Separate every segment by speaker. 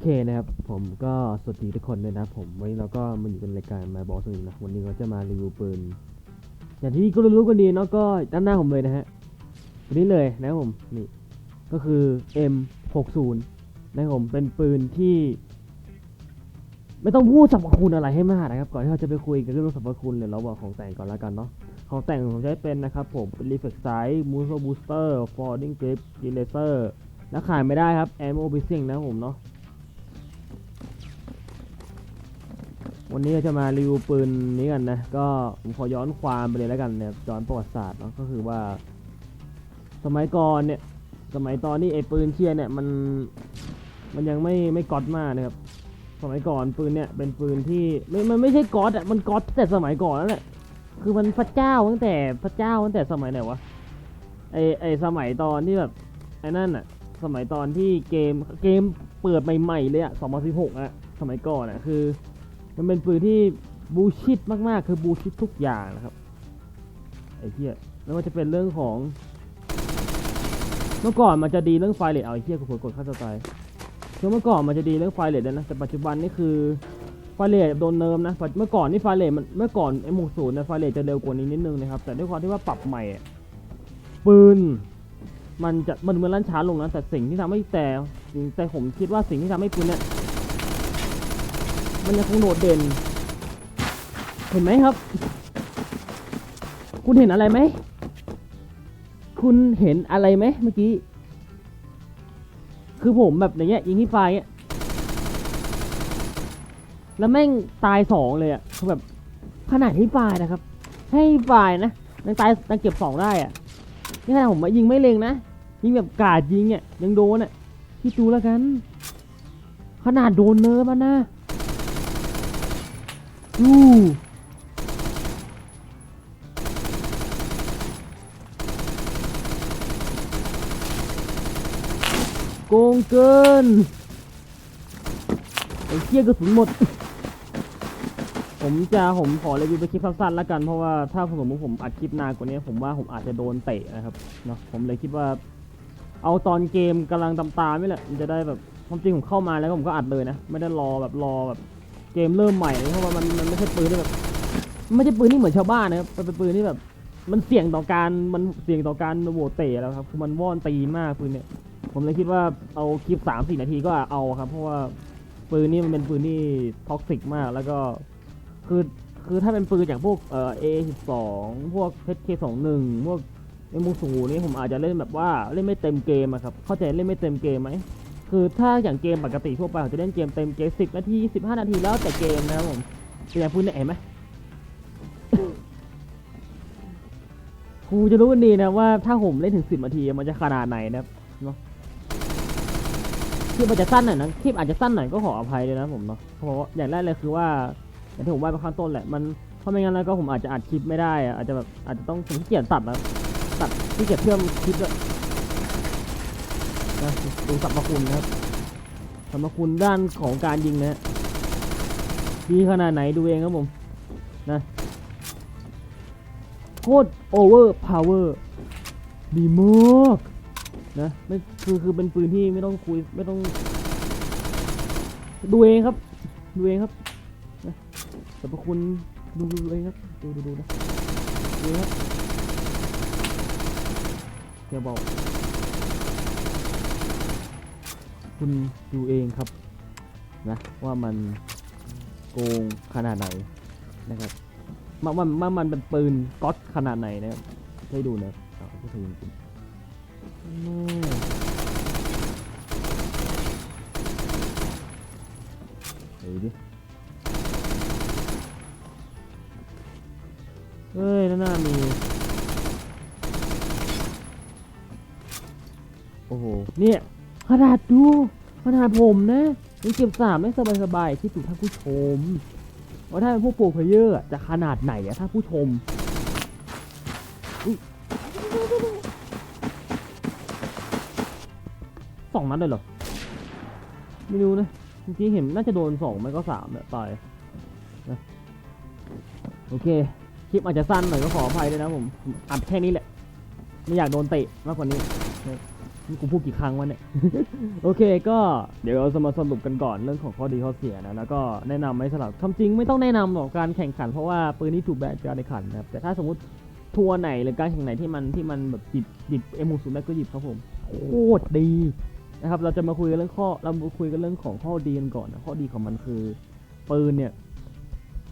Speaker 1: เคนะครับ ผมก็สวัสดีทุกคนเลยนะผม วันนี้เราก็มาอยู่กันรายการมาบอสนึงนะ วันนี้เราจะมารีวิวปืน อย่างที่ก็รู้กันดีเนาะก็ด้านหน้าผมเลยนะฮะวันนี้เลยนะผมนี่ก็คือ M60 นะผมเป็นปืนที่ ไม่ต้องพูดสรรพคุณอะไรให้มากนะครับ ก่อนที่เราจะไปคุยกันเรื่องสรรพคุณเนี่ยเราบอกของแต่งก่อนแล้วกันเนาะของแต่งผมใช้เป็นนะครับผมเป็น Reflex Sight Muzzle Booster Folding Grip Eraser แล้วขายไม่ได้ครับ Ammo Bracing นะผมเนาะ วันนี้เราจะมารีวิวปืนนี้กันนะ ก็ผมขอย้อนความไปเลยแล้วกันเนี่ยย้อนประวัติศาสตร์เนาะก็คือว่า สมัยก่อนเนี่ย สมัยตอนนี้ไอ้ปืนเชียร์เนี่ยมันมันยังไม่ไม่ก๊อตมากนะครับ สมัยก่อนปืนเนี่ยเป็นปืนที่ไม่มันไม่ใช่ก๊อตอะมันก๊อตแต่สมัยก่อนนั่นแหละคือมันพระเจ้าตั้งแต่พระเจ้าตั้งแต่สมัยไหนวะไอไอสมัยตอนที่แบบไอ้นั่นอะ สมัยตอนที่เกมเกมเปิดใหม่ๆเลยอะ2016อะสมัยก่อนอะคือ มันเป็นปืนที่บูชิดมากๆ คือบูชิดทุกอย่างนะครับ ไอ้เหี้ยไม่ว่าจะเป็นเรื่องของ เมื่อก่อนมันจะดีเรื่องไฟเลทเอาไอ้เหี้ยกูเผลอกดค่าตัวตายคือเมื่อก่อนมันจะดีเรื่องไฟเลทนะ แต่ปัจจุบันนี่คือไฟเลทโดนเนิร์มนะ เมื่อก่อนนี่ไฟเลทมัน เมื่อก่อนไอ้หมกศูนย์เนี่ยไฟเลทจะเร็วกว่านี้นิดนึงนะครับ แต่ด้วยความที่ว่าปรับใหม่ ปืน มันจะ มันเหมือนลั่นช้าลงนะ แต่สิ่งที่ทำให้แต่ แต่ผมคิดว่าสิ่งที่ทำให้ปืนเนี่ย มันยังคงโดดเด่น เห็นไหมครับ คุณเห็นอะไรไหม คุณเห็นอะไรไหมเมื่อกี้ คือผมแบบอย่างเงี้ยยิงที่ไฟเงี้ย แล้วแม่งตายสองเลยอะคือแบบขนาดที่ไฟนะครับ ให้ไฟนะยังตายยังเก็บสองได้อะนี่ขนาดผมยิงไม่เล็งนะ ยิงแบบกาดยิงเนี่ยยังโดนอะพี่ดูแล้วกัน ขนาดโดนเนิร์มันนะ ดูโกงเกินไอ้เชี่ยกระสุนหมด ผมจะผมขอรีวิวไปคลิปสั้นๆแล้วกันเพราะว่าถ้าสมมติผมอัดคลิปนานกว่านี้ ผมว่าผมอาจจะโดนเตะนะครับเนาะผมเลยคิดว่า เอาตอนเกมกำลังตำตาไม่แหละมันจะได้แบบความจริงผมเข้ามาแล้วผมก็อัดเลยนะ ไม่ได้รอแบบรอแบบ เกมเริ่มใหม่เพราะว่ามันมันไม่ใช่ปืนที่แบบไม่ใช่ปืนที่เหมือนชาวบ้านนะครับมันเป็นปืนที่แบบ มันเสี่ยงต่อการมันเสี่ยงต่อการโหวตเตะแล้วครับคือมันว่อนตีนมากปืนเนี่ย ผมเลยคิดว่าเอาคลิปสามสี่นาทีก็เอาครับ เพราะว่าปืนนี่มันเป็นปืนที่ท็อกซิกมากแล้วก็คือคือถ้าเป็นปืนอย่างพวกเอ่อ A12 พวก HK21 พวกเอ็มสูนี่ผมอาจจะเล่นแบบว่าเล่นไม่เต็มเกมอะครับเข้าใจเล่นไม่เต็มเกมไหม คือถ้าอย่างเกมปกติทั่วไปผมจะเล่นเกมเต็มเกม10นาที15นาทีแล้วแต่เกมนะครับผมเป็นอย่างพูดเนี่ยเห็นไหมครูจะรู้ดีนะว่าถ้าผมเล่นถึง10นาทีมันจะขนาดไหนนะครับเนาะคลิปอาจจะสั้นหน่อยนะคลิปอาจจะสั้นหน่อยก็ขออภัยเลยนะผมเนาะเพราะว่าอย่างแรกเลยคือว่าอย่างที่ผมว่าไปข้างต้นแหละมันเพราะไม่งั้นแล้วก็ผมอาจจะอัดคลิปไม่ได้อะอาจจะแบบอาจจะต้องผมขี้เกียจตัดนะตัดขี้เกียจเพิ่มคลิปด้วย นะดูสรรพคุณนะครับสรรพคุณด้านของการยิงนะฮะดีขนาดไหนดูเองครับผมนะโคตรโอเวอร์พาวเวอร์ดีมากนะไม่คือคือเป็นปืนที่ไม่ต้องคุยไม่ต้อง ดูเองครับ ดูเองครับสรรพคุณดูดูเลยครับดูดูดูนะดูครับอย่าบอก คุณดูเองครับนะว่ามันโกงขนาดไหนนะครับมันมันมันมันเป็นปืนก๊อตขนาดไหนนะครับให้ดูนะครับเอาที่เธอจริงๆแน่เฮ้ยดิเฮ้ยน่ามี โอ้โห เนี่ย ขนาดดูขนาดผมนะยังเก็บสามได้สบายๆที่สุดท่านผู้ชมว่าถ้าเป็นพวกโปรเพเยอร์จะขนาดไหนอะถ้าผู้ชมสองนัดเลยเหรอ ไม่รู้นะจริงๆเห็นน่าจะโดนสองไม่ก็สามเนี่ยตายนะโอเค คลิปอาจจะสั้นหน่อยก็ขออภัยด้วยนะผมอัดแค่นี้แหละ ไม่อยากโดนเตะมากกว่านี้ กูพูดกี่ครั้งวะเนี่ย โอเคก็เดี๋ยวเราจะมาสรุปกันก่อนเรื่องของข้อดีข้อเสียนะแล้วก็แนะนำไหมสำหรับคำจริงไม่ต้องแนะนำหรอกการแข่งขันเพราะว่าปืนนี้ถูกแบนการแข่งขันนะครับแต่ถ้าสมมติทัวร์ไหนหรือการแข่งไหนที่มันที่มันแบบหยิบหยิบเอ็มศูนย์ได้ก็หยิบครับผมโคตรดีนะครับเราจะมาคุยกันเรื่องข้อเรามาคุยกันเรื่องของข้อดีกันก่อนนะข้อดีของมันคือปืนเนี่ย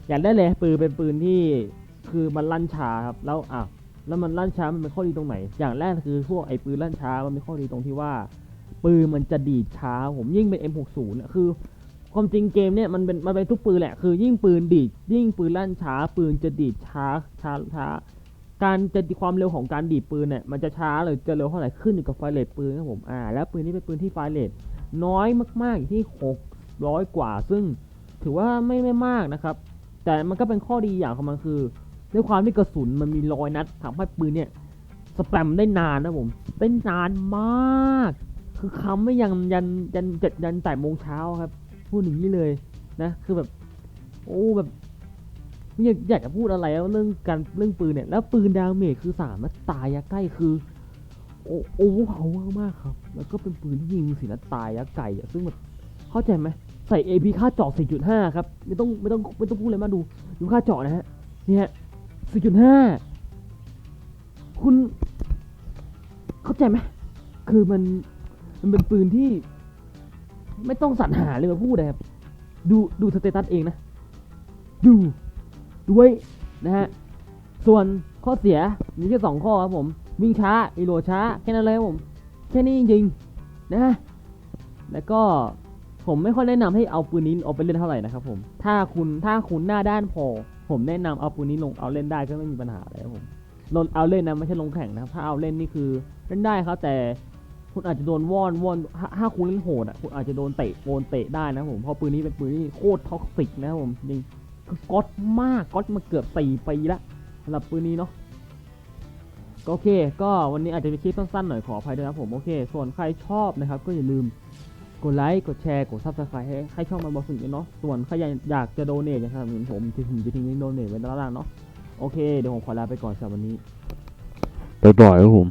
Speaker 1: อย่างได้เลยปืนเป็นปืนที่คือมันลั่นช้าครับแล้วอะ แล้วมันลั่นช้ามันเป็นข้อดีตรงไหน อย่างแรกคือพวกไอ้ปืนลั่นช้ามันเป็นข้อดีตรงที่ว่า ปืนมันจะดีดช้า ผมยิ่งเป็น M60 เนี่ยคือ ความจริงเกมเนี่ยมันเป็นมันเป็นทุกปืนแหละคือ ยิ่งปืนดีดยิ่งปืนลั่นช้า ปืนจะดีดช้าช้าช้าการจะความเร็วของการดีดปืนเนี่ยมันจะช้าหรือจะเร็วเท่าไหร่ขึ้นอยู่กับไฟเรทปืนครับผมอ่าแล้วปืนนี้เป็นปืนที่ไฟเรทน้อยมากๆอยู่ที่ 600 กว่า ซึ่งถือว่าไม่ไม่มากนะครับ แต่มันก็เป็นข้อดีอย่างของมันคือ ด้วยความที่กระสุนมันมีรอยนัดทำให้ปืนเนี่ยสแปมได้นานนะผมได้นานมาก คือคำไม่ยันยันยันเจ็ดยันแต่โมงเช้าครับ พูดอย่างนี้เลยนะคือแบบ โอ้แบบไม่อยากอยากจะพูดอะไรแล้วเรื่องการเรื่องปืนเนี่ยแล้วปืนดาเมจคือสามนัดตายยะใกล้คือโอ้โอ้เขามากครับ แล้วก็เป็นปืนที่ยิงสีนัดตายยะไก่อะซึ่งแบบเข้าใจไหมใส่ AP ค่าเจาะ4.5 ครับ ไม่ต้องไม่ต้องไม่ต้องพูดเลยมาดู ดูค่าเจาะนะฮะ เนี่ย4.5คุณ เข้าใจไหมคือมันมันเป็นปืนที่ ไม่ต้องสรรหาเลยมาพูดนะครับ ดูดูสเตตัสเองนะ ดูด้วยนะฮะ ส่วนข้อเสียมีแค่สองข้อครับผม วิ่งช้าอีโหลดช้า แค่นั้นเลยครับผม แค่นี้จริงๆนะฮะแล้วก็ผมไม่ค่อยแนะนำให้เอาปืนนี้เอาไปเล่นเท่าไหร่นะครับผม ถ้าคุณถ้าคุณหน้าด้านพอ ผมแนะนำเอาปืนนี้ลงเอาเล่นได้ก็ไม่มีปัญหาอะไรครับผมลงเอาเล่นนะไม่ใช่ลงแข่งนะครับถ้าเอาเล่นนี่คือเล่นได้ครับแต่คุณอาจจะโดนวอนวอนถ้าคุณเล่นโหดอะคุณอาจจะโดนเตะโดนเตะได้นะครับผมเพราะปืนนี้เป็นปืนที่โคตรท็อกซิกนะครับผมจริงก๊อตมากก๊อตมาเกือบสี่ปีละสำหรับปืนนี้เนาะก็โอเค ก็วันนี้อาจจะเป็นคลิปสั้นๆหน่อยขออภัยด้วยนะครับผมโอเค ส่วนใครชอบนะครับก็อย่าลืม กดไลค์ กดแชร์ กดซับสไครต์ให้ให้ช่องมันบอสุนเนาะ ส่วนใครอยากอยากจะโดเนทอยากสนับสนุนผมที่ผมจะทิ้งลิงก์โดเนทไว้ด้านล่างเนาะ โอเค เดี๋ยวผมขอลาไปก่อนสำหรับวันนี้
Speaker 2: บ๊ายบายครับผม